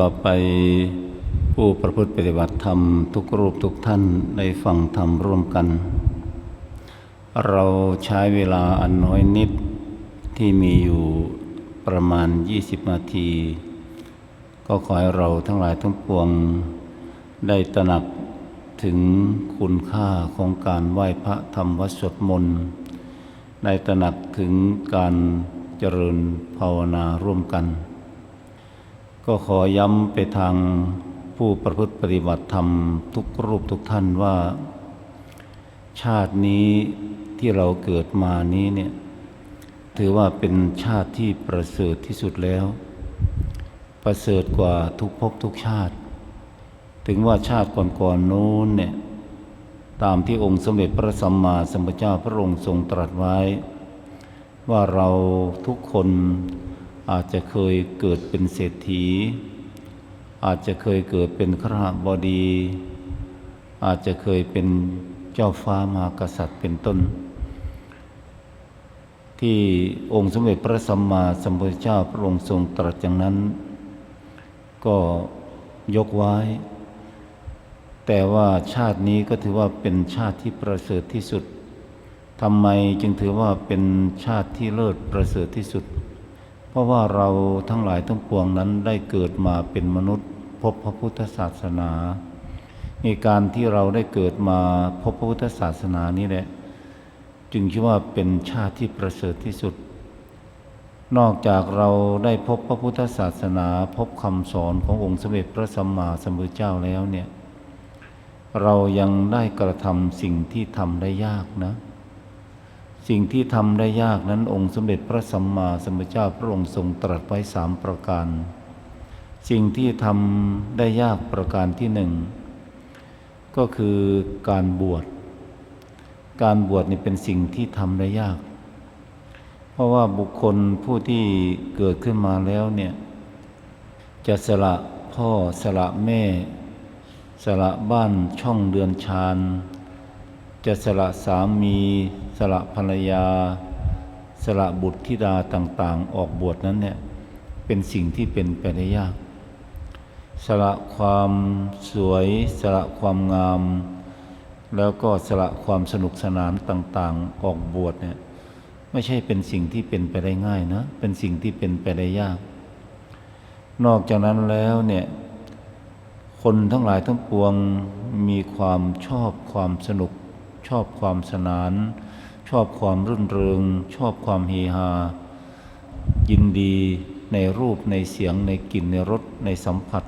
ต่อไปผู้ประพฤติปฏิบัติธรรมทุกรูปทุกท่านได้ฟังธรรมร่วมกัน เราใช้เวลาอันน้อยนิดที่มีอยู่ประมาณ 20 นาที ก็ขอให้เราทั้งหลายทั้งปวงได้ตระหนักถึงคุณค่าของการไหว้พระธรรมวัดสวดมนต์ได้ตระหนักถึงการเจริญภาวนาร่วมกัน ก็ขอย้ำไปทางผู้ประพฤติปฏิบัติธรรมทุกรูปทุกท่านว่า ชาตินี้ที่เราเกิดมานี้เนี่ยถือว่าเป็นชาติที่ประเสริฐที่สุดแล้ว ประเสริฐกว่าทุกภพทุกชาติ ถึงว่าชาติก่อนๆโน้นเนี่ยตามที่องค์สมเด็จพระสัมมาสัมพุทธเจ้าพระองค์ทรงตรัสไว้ ว่าเราทุกคน อาจจะเคยเกิดเป็นเศรษฐี อาจจะเคยเกิดเป็นขรหบดี อาจจะเคยเป็นเจ้าฟ้ามหากษัตริย์เป็นต้น ที่องค์สมเด็จพระสัมมาสัมพุทธเจ้าพระองค์ทรงตรัสอย่างนั้น ก็ยกไว้ แต่ว่าชาตินี้ก็ถือว่าเป็นชาติที่ประเสริฐที่สุดทำไมจึงถือว่าเป็นชาติที่เลิศประเสริฐที่สุด ราะว่าเราทั้งหลายทั้งปวงนั้นได้เกิดมาเป็นมนุษย์พบพระพุทธศาสนาในการที่เราได้เกิดมาพบพระพุทธศาสนานี้แหละจึงคิดว่าเป็นชาติที่ประเสริฐที่สุด นอกจากเราได้พบพระพุทธศาสนา พบคำสอนขององค์สมเด็จพระสัมมาสัมพุทธเจ้าแล้วเนี่ย เรายังได้กระทำสิ่งที่ทำได้ยากนะ สิ่งที่ทำได้ยากนั้นองค์สมเด็จพระสัมมาสัมพุทธเจ้าพระองค์ทรงตรัสไว้สามประการ สิ่งที่ทำได้ยากประการที่หนึ่งก็คือการบวช การบวชนี่เป็นสิ่งที่ทำได้ยาก เพราะว่าบุคคลผู้ที่เกิดขึ้นมาแล้วเนี่ยจะสละพ่อสละแม่ สละบ้านช่องเดือนชานจะสละสามี สละภรรยา สละบุตรธิดาต่างๆ ออกบวชนั้นเนี่ยเป็นสิ่งที่เป็นไปได้ยาก สละความสวย สละความงาม แล้วก็สละความสนุกสนานต่างๆ ออกบวชเนี่ยไม่ใช่เป็นสิ่งที่เป็นไปได้ง่ายนะ เป็นสิ่งที่เป็นไปได้ยาก นอกจากนั้นแล้วเนี่ยคนทั้งหลายทั้งปวงมีความชอบความสนุกชอบความสนาน ชอบความรื่นเริง ชอบความเฮฮา ยินดีในรูปในเสียงในกลิ่นในรสในสัมผัส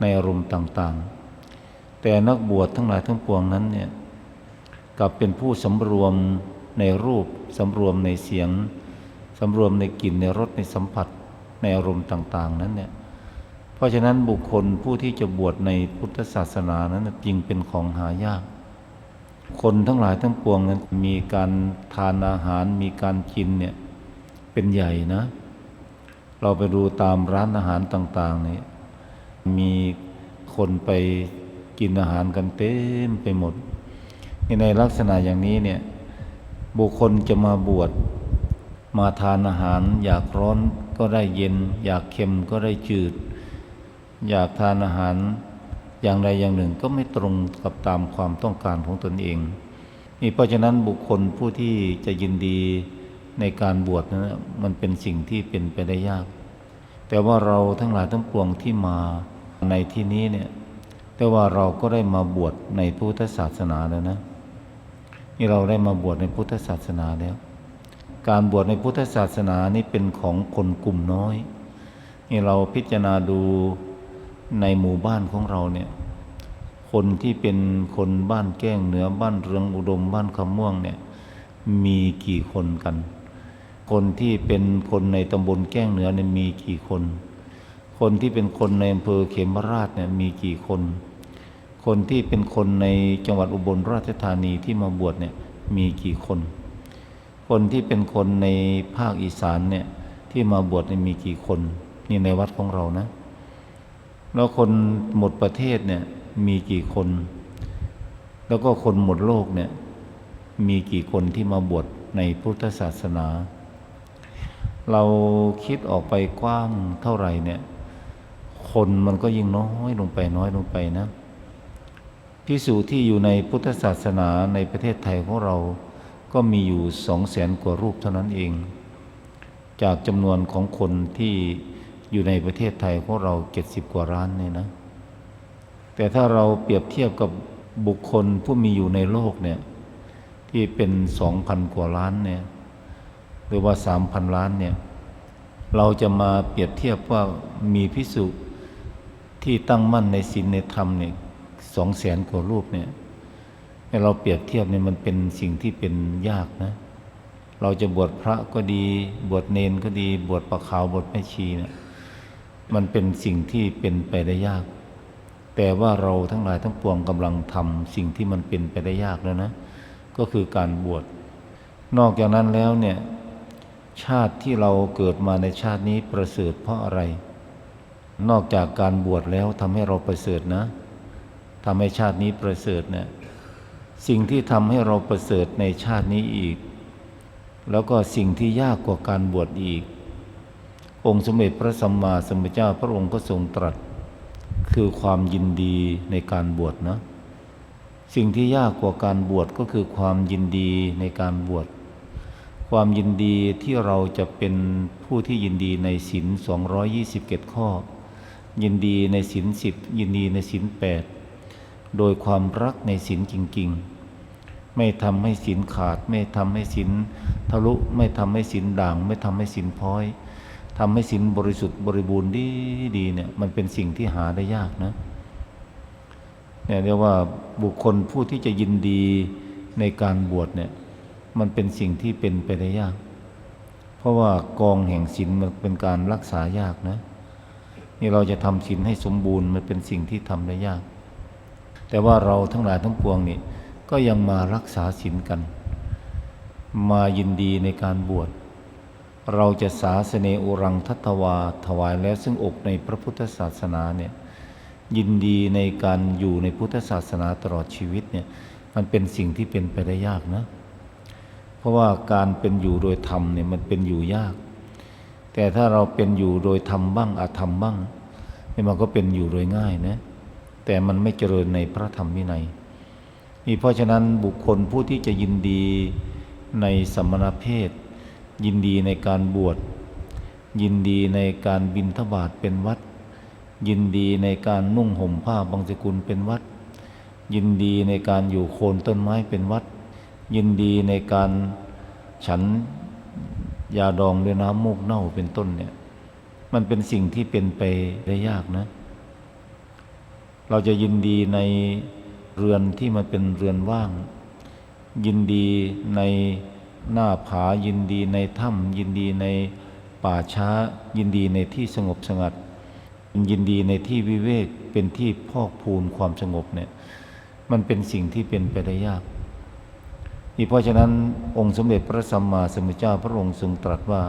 ในอารมณ์ต่างๆ แต่นักบวชทั้งหลายทั้งปวงนั้นเนี่ยกลับเป็นผู้สำรวมในรูปสำรวมในเสียงสำรวมในกลิ่นในรสในสัมผัสในอารมณ์ต่าง ๆ นั้นเนี่ยเพราะฉะนั้นบุคคลผู้ที่จะบวชในพุทธศาสนานั้นจึงเป็นของหายาก คนทั้งหลายทั้งปวงนั้นมีการทานอาหารมีการกินเนี่ยเป็นใหญ่นะ เราไปดูตามร้านอาหารต่างๆเนี่ยมีคนไปกินอาหารกันเต็มไปหมด ในลักษณะอย่างนี้เนี่ยบุคคลจะมาบวชมาทานอาหาร อยากร้อนก็ได้เย็น อยากเค็มก็ได้จืด อยากทานอาหาร อย่างใดอย่างหนึ่งก็ไม่ตรงกับตามความต้องการของตนเองนี่เพราะฉะนั้นบุคคลผู้ที่จะยินดีในการบวชนั้นมันเป็นสิ่งที่เป็นไปได้ยาก แต่ว่าเราทั้งหลายทั้งปวงที่มาในที่นี้เนี่ยแต่ว่าเราก็ได้มาบวชในพุทธศาสนาแล้วนะนี่เราได้มาบวชในพุทธศาสนาแล้ว การบวชในพุทธศาสนานี่เป็นของคนกลุ่มน้อยนี่เราพิจารณาดู ในหมู่บ้านของเราเนี่ยคนที่เป็นคนบ้านแก้งเหนือบ้านเรืองอุดมบ้านคำม่วงเนี่ยมีกี่คนกัน คนที่เป็นคนในตำบลแก้งเหนือเนี่ยมีกี่คน คนที่เป็นคนในอำเภอเขมราชเนี่ยมีกี่คน คนที่เป็นคนในจังหวัดอุบลราชธานีที่มาบวชเนี่ยมีกี่คน คนที่เป็นคนในภาคอีสานเนี่ยที่มาบวชเนี่ยมีกี่คน นี่ในวัดของเรานะ แล้วคนหมดประเทศเนี่ยมีกี่คน แล้วก็คนหมดโลกเนี่ยมีกี่คนที่มาบวชในพุทธศาสนา เราคิดออกไปกว้างเท่าไหร่เนี่ย คนมันก็ยิ่งน้อยลงไปน้อยลงไปนะพิสูจที่อยู่ในพุทธศาสนาในประเทศไทยของเราก็มีอยู่สองแสนกว่ารูปเท่านั้นเอง จากจำนวนของคนที่ อยู่ในประเทศไทยของเราเจ็ดสิบกว่าล้านเนี่ยนะ แต่ถ้าเราเปรียบเทียบกับบุคคลผู้มีอยู่ในโลกเนี่ยที่เป็นสองพันกว่าล้านเนี่ยหรือว่าสามพันล้านเนี่ยเราจะมาเปรียบเทียบว่ามีพิสุที่ตั้งมั่นในศีลในธรรมเนี่ยสองแสนกว่ารูปเนี่ยให้เราเปรียบเทียบเนี่ยมันเป็นสิ่งที่เป็นยากนะ เราจะบวชพระก็ดี บวชเนนก็ดี บวชประขาวบวชแม่ชีเนี่ย มันเป็นสิ่งที่เป็นไปได้ยาก แต่ว่าเราทั้งหลายทั้งปวงกำลังทำสิ่งที่มันเป็นไปได้ยากแล้วนะ ก็คือการบวช นอกจากนั้นแล้วเนี่ย ชาติที่เราเกิดมาในชาตินี้ประเสริฐเพราะอะไร นอกจากการบวชแล้วทำให้เราประเสริฐนะทำให้ชาตินี้ประเสริฐเนี่ยสิ่งที่ทำให้เราประเสริฐในชาตินี้อีก แล้วก็สิ่งที่ยากกว่าการบวชอีก องค์สมเด็จพระสัมมาสัมพุทธเจ้าพระองค์ก็ทรงตรัส คือความยินดีในการบวชนะ สิ่งที่ยากกว่าการบวชก็คือความยินดีในการบวช ความยินดีที่เราจะเป็นผู้ที่ยินดีในศีล227 ข้อ ยินดีในศีลสิบยินดีในศีลแปดโดยความรักในศีลจริง ๆไม่ทำให้ศีลขาด ไม่ทำให้ศีลทะลุ ไม่ทำให้ศีลด่าง ไม่ทำให้ศีลพ้อย ทำให้ศีลบริสุทธิ์บริบูรณ์ดีดีเนี่ยมันเป็นสิ่งที่หาได้ยากนะเนี่ยเรียกว่าบุคคลผู้ที่จะยินดีในการบวชเนี่ยมันเป็นสิ่งที่เป็นไปได้ยาก เพราะว่ากองแห่งศีลมันเป็นการรักษายากนะนี่เราจะทำศีลให้สมบูรณ์มันเป็นสิ่งที่ทำได้ยาก แต่ว่าเราทั้งหลายทั้งปวงนี่ก็ยังมารักษาศีลกัน มายินดีในการบวช เราจะสาสเนอุรังทัตวาถวายแล้วซึ่งอกในพระพุทธศาสนาเนี่ยยินดีในการอยู่ในพุทธศาสนาตลอดชีวิตเนี่ยมันเป็นสิ่งที่เป็นไปได้ยากนะ เพราะว่าการเป็นอยู่โดยธรรมเนี่ยมันเป็นอยู่ยาก แต่ถ้าเราเป็นอยู่โดยธรรมบ้างอาธรรมบ้างนี่มันก็เป็นอยู่โดยง่ายนะแต่มันไม่เจริญในพระธรรมวินัยนี่เพราะฉะนั้นบุคคลผู้ที่จะยินดีในสมณเพศ ยินดีในการบวช ยินดีในการบินทบาทเป็นวัด ยินดีในการนุ่งห่มผ้าบางสกุลเป็นวัด ยินดีในการอยู่โคนต้นไม้เป็นวัด ยินดีในการฉันยาดองด้วยน้ำมูกเน่าเป็นต้นเนี่ย มันเป็นสิ่งที่เป็นไปได้ยากนะ เราจะยินดีในเรือนที่มันเป็นเรือนว่าง ยินดีใน หน้าผายินดีในถ้ำยินดีในป่าช้า ยินดีในที่สงบสงัด ยินดีในที่วิเวกเป็นที่พอกพูนความสงบเนี่ยมันเป็นสิ่งที่เป็นไปได้ยากนี่เพราะฉะนั้นองค์สมเด็จพระสัมมาสัมพุทธเจ้าพระองค์ทรงตรัสว่า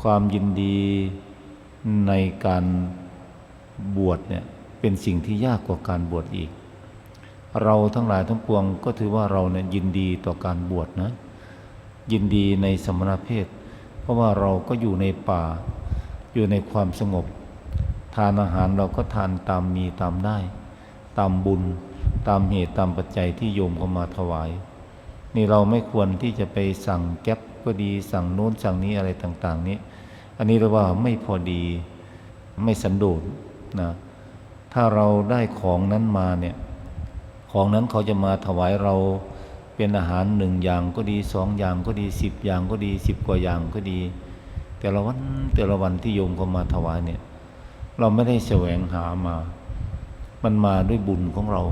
ความยินดีในการบวชเนี่ยเป็นสิ่งที่ยากกว่าการบวชอีก เราทั้งหลายทั้งปวงก็ถือว่าเราเนี่ยยินดีต่อการบวชนะ ยินดีในสมณเพศ เพราะว่าเราก็อยู่ในป่า อยู่ในความสงบ ทานอาหารเราก็ทานตามมีตามได้ ตามบุญ ตามเหตุตามปัจจัยที่โยมเข้ามาถวาย นี่เราไม่ควรที่จะไปสั่งแก๊ปก็ดีสั่งโน้นสั่งนี้อะไรต่าง ๆ นี้ อันนี้เราว่าไม่พอดีไม่สันโดษนะถ้าเราได้ของนั้นมาเนี่ยของนั้นเขาจะมาถวายเรา เป็นอาหารหนึ่งอย่างก็ดีสองอย่างก็ดีสิบอย่างก็ดีสิบกว่าอย่างก็ดี แต่ละวันแต่ละวันที่โยมเขามาถวายเนี่ย เราไม่ได้แสวงหามา มันมาด้วยบุญของเรา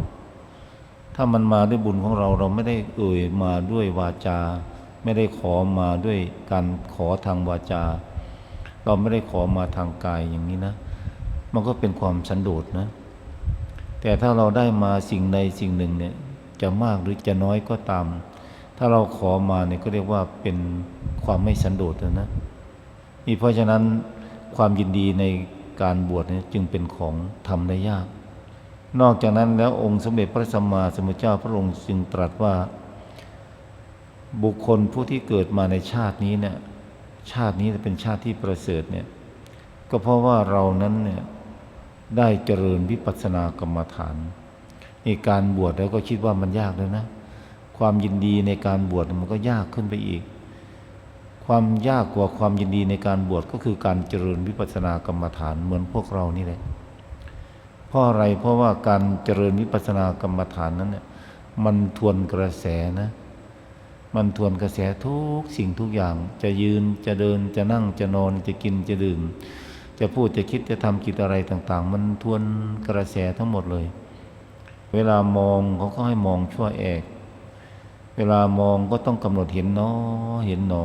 ถ้ามันมาด้วยบุญของเรา เราไม่ได้เอ่ยมาด้วยวาจา ไม่ได้ขอมาด้วยการขอทางวาจา เราไม่ได้ขอมาทางกายอย่างนี้นะ มันก็เป็นความสันโดษนะ แต่ถ้าเราได้มาสิ่งใดสิ่งหนึ่งเนี่ย จะมากหรือจะน้อยก็ตาม ถ้าเราขอมาเนี่ยก็เรียกว่าเป็นความไม่สันโดษนะนี่เพราะฉะนั้นความยินดีในการบวชเนี่ยจึงเป็นของทำได้ยาก นอกจากนั้นแล้วองค์สมเด็จพระสัมมาสัมพุทธเจ้าพระองค์จึงตรัสว่า บุคคลผู้ที่เกิดมาในชาตินี้เนี่ยชาตินี้เป็นชาติที่ประเสริฐเนี่ยก็เพราะว่าเรานั้นเนี่ยได้เจริญวิปัสสนากรรมฐาน นการบวชแล้วก็คิดว่ามันยากแล้วนะ ความยินดีในการบวชมันก็ยากขึ้นไปอีก ความยากกว่าความยินดีในการบวชก็คือการเจริญวิปัสสนากรรมฐานเหมือนพวกเรานี่แหละเพราะอะไรเพราะว่าการเจริญวิปัสสนากรรมฐานนั้นเนี่ยมันทวนกระแสนะ มันทวนกระแสทุกสิ่งทุกอย่าง จะยืนจะเดินจะนั่งจะนอนจะกินจะดื่ม จะพูดจะคิดจะทำกิจอะไรต่าง ๆ มันทวนกระแสทั้งหมดเลย เวลามองเขาก็ให้มองชั่วแอก เวลามองก็ต้องกำหนดเห็นเนอเห็นหนอ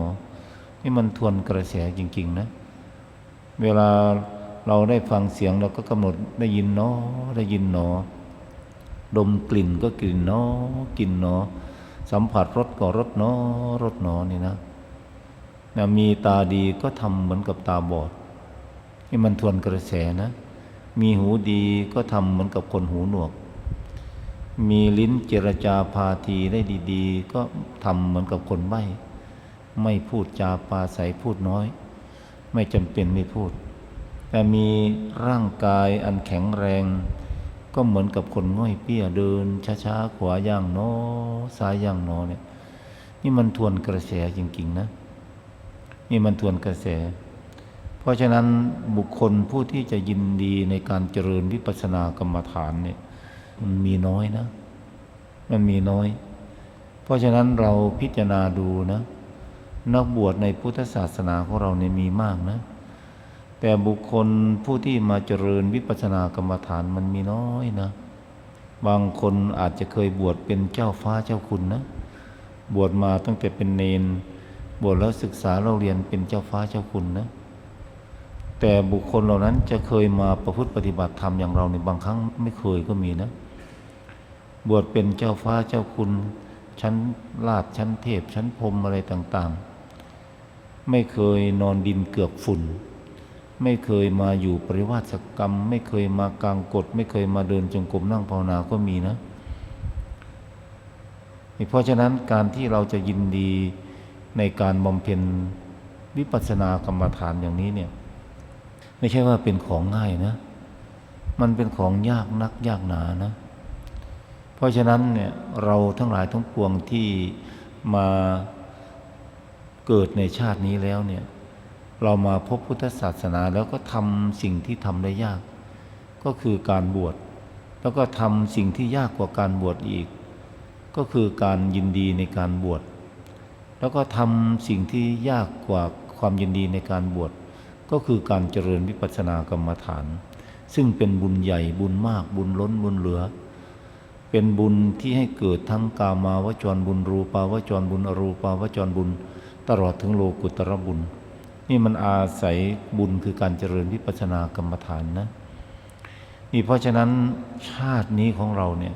นี่มันทวนกระแสจริง ๆ นะ เวลาเราได้ฟังเสียงเราก็กำหนดได้ยินเนอได้ยินหนอ ดมกลิ่นก็กลิ่นเนอกลิ่นหนอ สัมผัสรสก็รสเนอรสหนอนี่นะนะมีตาดีก็ทำเหมือนกับตาบอดนี่มันทวนกระแสนะ มีหูดีก็ทำเหมือนกับคนหูหนวก มีลิ้นเจรจาพาทีได้ดี ๆ ก็ทำเหมือนกับคนใบ้ไม่พูดจาปาใสพูดน้อย ไม่จำเป็นไม่พูด แต่มีร่างกายอันแข็งแรง ก็เหมือนกับคนง่อยเปี้ยเดินช้าๆขวาย่างโนอซ้ายย่างโนอเนี่ยนี่มันทวนกระแสจริงๆนะนี่มันทวนกระแส เพราะฉะนั้นบุคคลผู้ที่จะยินดีในการเจริญวิปัสสนากรรมฐานเนี่ย มันมีน้อยนะ มันมีน้อย เพราะฉะนั้นเราพิจารณาดูนะ นักบวชในพุทธศาสนาของเราเนี่ยมีมากนะ แต่บุคคลผู้ที่มาเจริญวิปัสสนากรรมฐานมันมีน้อยนะ บางคนอาจจะเคยบวชเป็นเจ้าฟ้าเจ้าคุณนะ บวชมาตั้งแต่เป็นเนน บวชแล้วศึกษาเราเรียนเป็นเจ้าฟ้าเจ้าคุณนะแต่บุคคลเหล่านั้นจะเคยมาประพฤติปฏิบัติธรรมอย่างเราในบางครั้งไม่เคยก็มีนะ บวชเป็นเจ้าฟ้าเจ้าคุณ ชั้นลาดชั้นเทพ ชั้นพรมอะไรต่างๆ ไม่เคยนอนดินเกือกฝุ่น ไม่เคยมาอยู่ปริวาสกรรม ไม่เคยมากางกฎไม่เคยมาเดินจงกรมนั่งภาวนาก็มีนะเพราะฉะนั้นการที่เราจะยินดีในการบำเพ็ญวิปัสสนากรรมฐานอย่างนี้เนี่ยไม่ใช่ว่าเป็นของง่ายนะ มันเป็นของยากนักยากหนานะ เพราะฉะนั้นเนี่ยเราทั้งหลายทั้งปวงที่มาเกิดในชาตินี้แล้วเนี่ยเรามาพบพุทธศาสนาแล้วก็ทำสิ่งที่ทำได้ยาก ก็คือการบวชแล้วก็ทำสิ่งที่ยากกว่าการบวชอีก ก็คือการยินดีในการบวชแล้วก็ทำสิ่งที่ยากกว่าความยินดีในการบวชก็คือการเจริญวิปัสสนากรรมฐาน ซึ่งเป็นบุญใหญ่บุญมากบุญล้นบุญเหลือ เป็นบุญที่ให้เกิดทั้งกามาวจรบุญ รูปาวจรบุญ อรูปาวจรบุญ ตลอดถึงโลกุตรบุญ นี่มันอาศัยบุญคือการเจริญวิปัสสนากรรมฐานนะนี่เพราะฉะนั้นชาตินี้ของเราเนี่ย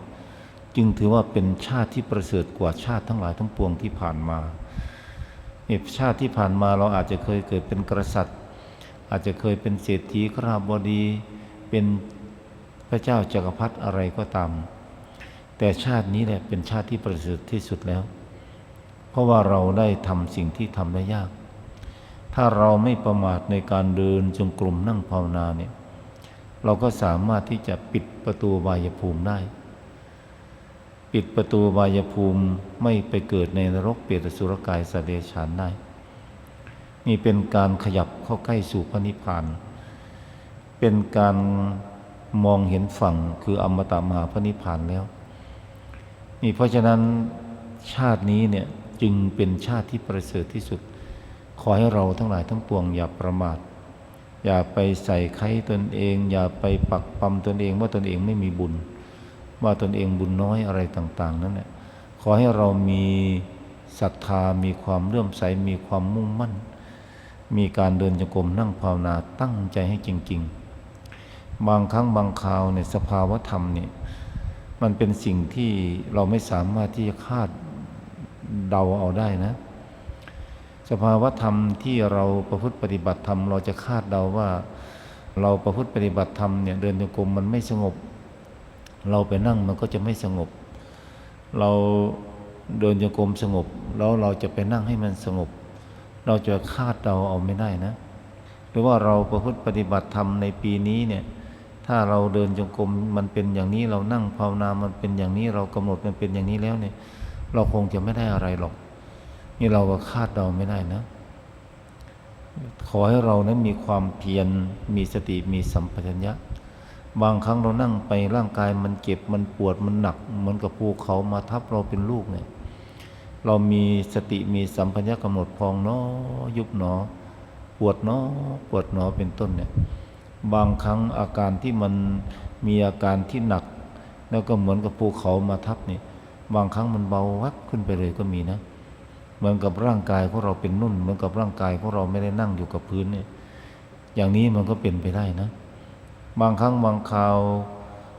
จึงถือว่าเป็นชาติที่ประเสริฐกว่าชาติทั้งหลายทั้งปวงที่ผ่านมานี่ชาติที่ผ่านมาเราอาจจะเคยเกิดเป็นกษัตริย์ อาจจะเคยเป็นเศรษฐีขราบดี เป็นพระเจ้าจักรพรรดิอะไรก็ตาม แต่ชาตินี้แหละเป็นชาติที่ประเสริฐที่สุดแล้ว เพราะว่าเราได้ทำสิ่งที่ทำได้ยาก ถ้าเราไม่ประมาทในการเดินจงกรมนั่งภาวนาเนี่ยเราก็สามารถที่จะปิดประตูวายภูมิได้ ปิดประตูวายภูมิไม่ไปเกิดในนรกเปรตสุรกายสเดรัจฉานได้ นี่เป็นการขยับเข้าใกล้สู่พระนิพพาน เป็นการมองเห็นฝั่งคืออมตะมหาพระนิพพานแล้ว นี่เพราะฉะนั้นชาตินี้เนี่ยจึงเป็นชาติที่ประเสริฐที่สุด ขอให้เราทั้งหลายทั้งปวงอย่าประมาท อย่าไปใส่ไข่ตนเอง อย่าไปปักปั๊มตนเองว่าตนเองไม่มีบุญ ว่าตนเองบุญน้อยอะไรต่าง ๆ นั้นเนี่ยขอให้เรามีศรัทธามีความเลื่อมใสมีความมุ่งมั่น มีการเดินจงกรมนั่งภาวนาตั้งใจให้จริง ๆ บางครั้งบางคราวเนี่ยสภาวธรรมเนี่ย มันเป็นสิ่งที่เราไม่สามารถที่จะคาดเดาเอาได้นะ สภาวธรรมที่เราประพฤติปฏิบัติธรรมเราจะคาดเดาว่า เราประพฤติปฏิบัติธรรมเนี่ยเดินจงกรมมันไม่สงบ เราไปนั่งมันก็จะไม่สงบ เราเดินจงกรมสงบ แล้วเราจะไปนั่งให้มันสงบ เราจะคาดเดาเอาไม่ได้นะ หรือว่าเราประพฤติปฏิบัติธรรมในปีนี้เนี่ย ถ้าเราเดินจงกรมมันเป็นอย่างนี้เรานั่งภาวนามันเป็นอย่างนี้เรากำหนดมันเป็นอย่างนี้แล้วเนี่ย เราคงจะไม่ได้อะไรหรอก นี่เราก็คาดเดาไม่ได้นะ ขอให้เรานั้นมีความเพียรมีสติมีสัมปชัญญะ บางครั้งเรานั่งไปร่างกายมันเจ็บมันปวดมันหนักเหมือนกับภูเขามาทับเราเป็นลูกเนี่ยเรามีสติมีสัมปชัญญะกำหนดพองเนอยุบหนอปวดเนอปวดหนอเป็นต้นเนี่ย บางครั้งอาการที่มันมีอาการที่หนัก แล้วก็เหมือนกับภูเขามาทับนี่บางครั้งมันเบาวับขึ้นไปเลยก็มีนะ เหมือนกับร่างกายของเราเป็นนุ่น เหมือนกับร่างกายของเราไม่ได้นั่งอยู่กับพื้นเนี่ยอย่างนี้มันก็เป็นไปได้นะ บางครั้งบางคราว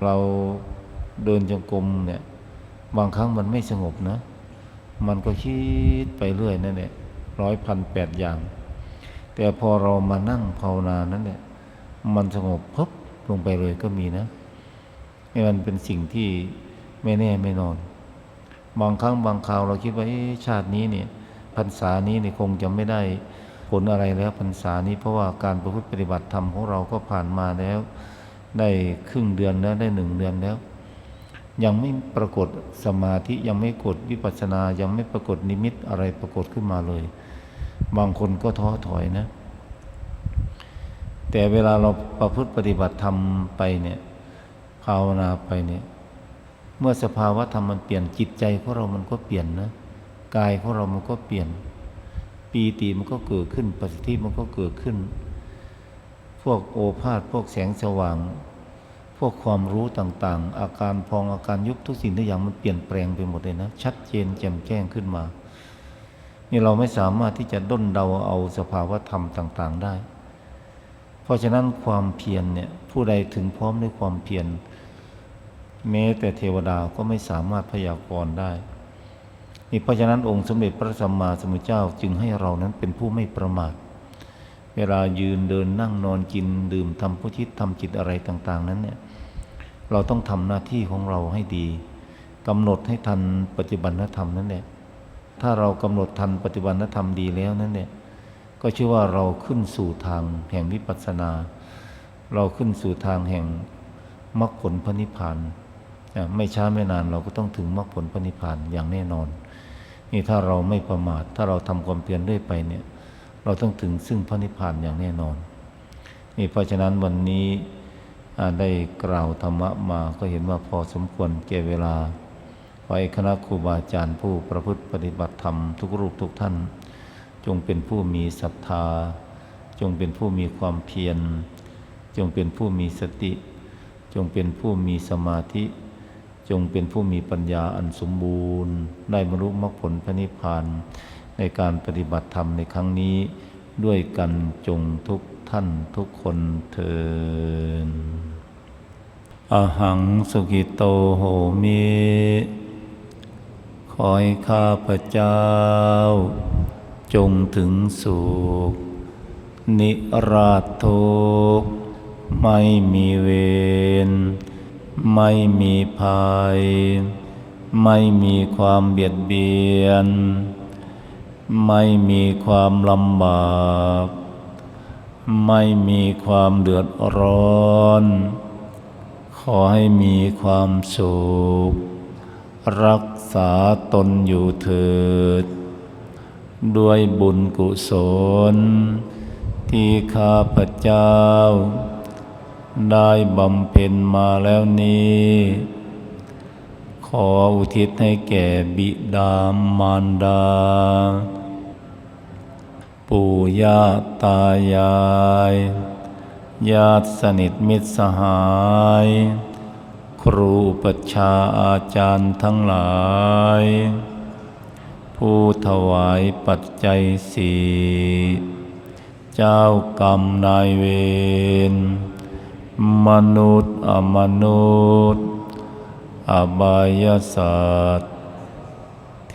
เราเดินจงกรมเนี่ยบางครั้งมันไม่สงบนะ มันก็คิดไปเรื่อยนั่นแหละร้อยพันแปดอย่าง แต่พอเรามานั่งภาวนานั้นเนี่ย มันสงบปุ๊บลงไปเลยก็มีนะนี่มันเป็นสิ่งที่ไม่แน่ไม่นอน บางครั้งบางคราวเราคิดว่าชาตินี้เนี่ยพรรษานี้เนี่ยคงจะไม่ได้ผลอะไรแล้วพรรษานี้เพราะว่าการประพฤติปฏิบัติธรรมของเราก็ผ่านมาแล้ว ได้ครึ่งเดือนแล้วได้หนึ่งเดือนแล้ว ยังไม่ปรากฏสมาธิยังไม่กดวิปัสสนายังไม่ปรากฏนิมิตอะไรปรากฏขึ้นมาเลย บางคนก็ท้อถอยนะ แต่เวลาเราประพฤติปฏิบัติธรรมไปเนี่ยภาวนาไปเนี่ยเมื่อสภาวะธรรมมันเปลี่ยนจิตใจของเรามันก็เปลี่ยนนะกายของเรามันก็เปลี่ยน ปีติมันก็เกิดขึ้นปฏิทิมันก็เกิดขึ้น พวกโอภาษพวกแสงสว่าง พวกความรู้ต่างๆ อาการพองอาการยุบทุกสิ่งทุกอย่างมันเปลี่ยนแปลงไปหมดเลยนะ ชัดเจนแจ่มแจ้งขึ้นมานี่เราไม่สามารถที่จะด้นเดาเอาสภาวะธรรมต่าง ๆ ได้ ราะฉะนั้นความเพียรเนี่ยผู้ใดถึงพร้อมด้วยความเพียรแม้แต่เทวดาก็ไม่สามารถพยากรณ์ได้นี่เพราะฉะนั้นองค์สมเด็จพระสัมมาสัมพุทธเจ้าจึงให้เรานั้นเป็นผู้ไม่ประมาท เวลายืนเดินนั่งนอนกินดื่มทำพุชิตทำจิตอะไรต่าง ๆ นั้นเนี่ยเราต้องทำหน้าที่ของเราให้ดีกำหนดให้ทันปฏิบัติธรรมนั่นแหละถ้าเรากำหนดทันปฏิบัติธรรมดีแล้วนั่นเนี่ย ก็ชื่อว่าเราขึ้นสู่ทางแห่งวิปัสสนา เราขึ้นสู่ทางแห่งมรรคผลพระนิพพานไม่ช้าไม่นานเราก็ต้องถึงมรรคผลพระนิพพานอย่างแน่นอน นี่ถ้าเราไม่ประมาทถ้าเราทำความเพียรเรื่อยไปเนี่ยเราต้องถึงซึ่งพระนิพพานอย่างแน่นอนนี่เพราะฉะนั้นวันนี้ได้กล่าวธรรมะมาก็เห็นว่าพอสมควรแก่เวลาขอให้คณะครูบาอาจารย์ผู้ประพฤติปฏิบัติธรรมทุกรูปทุกท่าน จงเป็นผู้มีศรัทธา จงเป็นผู้มีความเพียร จงเป็นผู้มีสติ จงเป็นผู้มีสมาธิ จงเป็นผู้มีปัญญาอันสมบูรณ์ ได้บรรลุมรรคผลพระนิพพานในการปฏิบัติธรรมในครั้งนี้ ด้วยกันจงทุกท่านทุกคนเทินอหังสุกิโตโหมิ ขอให้ข้าพเจ้า จงถึงสุขนิราชทุกไม่มีเวร ไม่มีภัย ไม่มีความเบียดเบียน ไม่มีความลำบาก ไม่มีความเดือดร้อน ขอให้มีความสุข รักษาตนอยู่เถิด ด้วยบุญกุศล ที่ข้าพเจ้า ได้บำเพ็ญมาแล้วนี้ ขออุทิศให้แก่บิดามารดา ปู่ย่าตายาย ญาติสนิทมิตรสหาย ครูปัชาอาจารย์ทั้งหลาย ผู้ถวายปัจจัยสีเจ้ากรรมนายเวรมนุษย์อมนุษย์ อบายสัตว์เท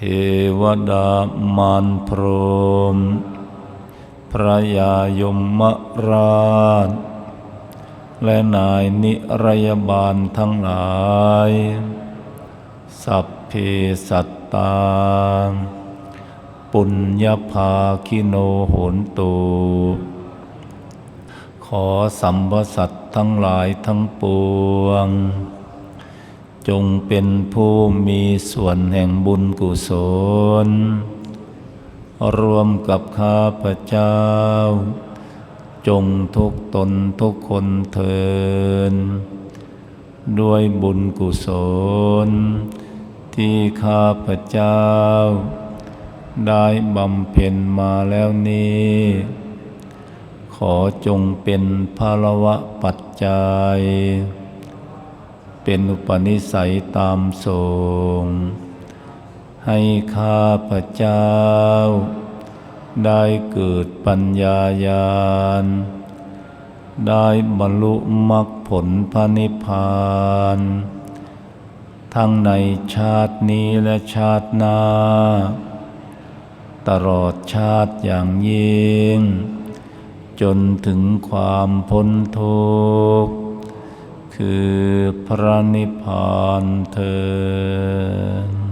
วดามารพรมพระยายมราช และนายนิรยบาลทั้งหลาย สัพ เพสัตตา ปุญญาภาคิโนโหนตุขอสัมปสัตทั้งหลายทั้งปวง จงเป็นผู้มีส่วนแห่งบุญกุศล รวมกับข้าพเจ้า จงทุกตนทุกคนเทิน ด้วยบุญกุศล ที่ข้าพเจ้า ได้บำเพ็ญมาแล้วนี้ ขอจงเป็นภาลวะปัจจัย เป็นอุปนิสัยตามทรงให้ข้าพเจ้า ได้เกิดปัญญาญาณ ได้บรรลุมรรคผลพระนิพพาน ทั้งในชาตินี้และชาติหน้า ตลอดชาติอย่างยิ่ง จนถึงความพ้นทุกข์ คือพระนิพพานเธอ